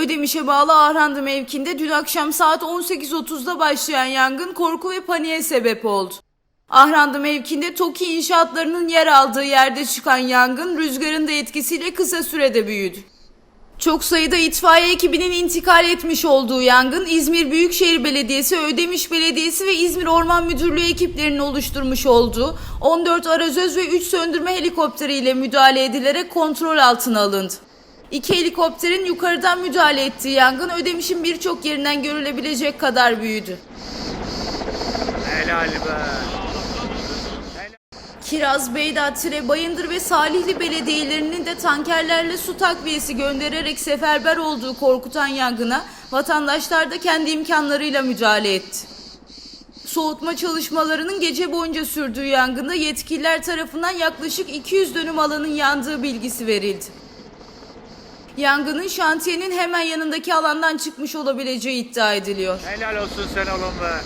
Ödemiş'e bağlı Ahrandı mevkinde dün akşam saat 18.30'da başlayan yangın korku ve paniğe sebep oldu. Ahrandı mevkinde TOKİ inşaatlarının yer aldığı yerde çıkan yangın rüzgarın da etkisiyle kısa sürede büyüdü. Çok sayıda itfaiye ekibinin intikal etmiş olduğu yangın İzmir Büyükşehir Belediyesi, Ödemiş Belediyesi ve İzmir Orman Müdürlüğü ekiplerinin oluşturmuş olduğu 14 arazöz ve 3 söndürme helikopteriyle müdahale edilerek kontrol altına alındı. İki helikopterin yukarıdan müdahale ettiği yangın Ödemiş'in birçok yerinden görülebilecek kadar büyüdü. Helal be. Kiraz, Beydat, Tire, Bayındır ve Salihli belediyelerinin de tankerlerle su takviyesi göndererek seferber olduğu korkutan yangına vatandaşlar da kendi imkanlarıyla müdahale etti. Soğutma çalışmalarının gece boyunca sürdüğü yangında yetkililer tarafından yaklaşık 200 dönüm alanın yandığı bilgisi verildi. Yangının şantiyenin hemen yanındaki alandan çıkmış olabileceği iddia ediliyor. Helal olsun sen oğlum be.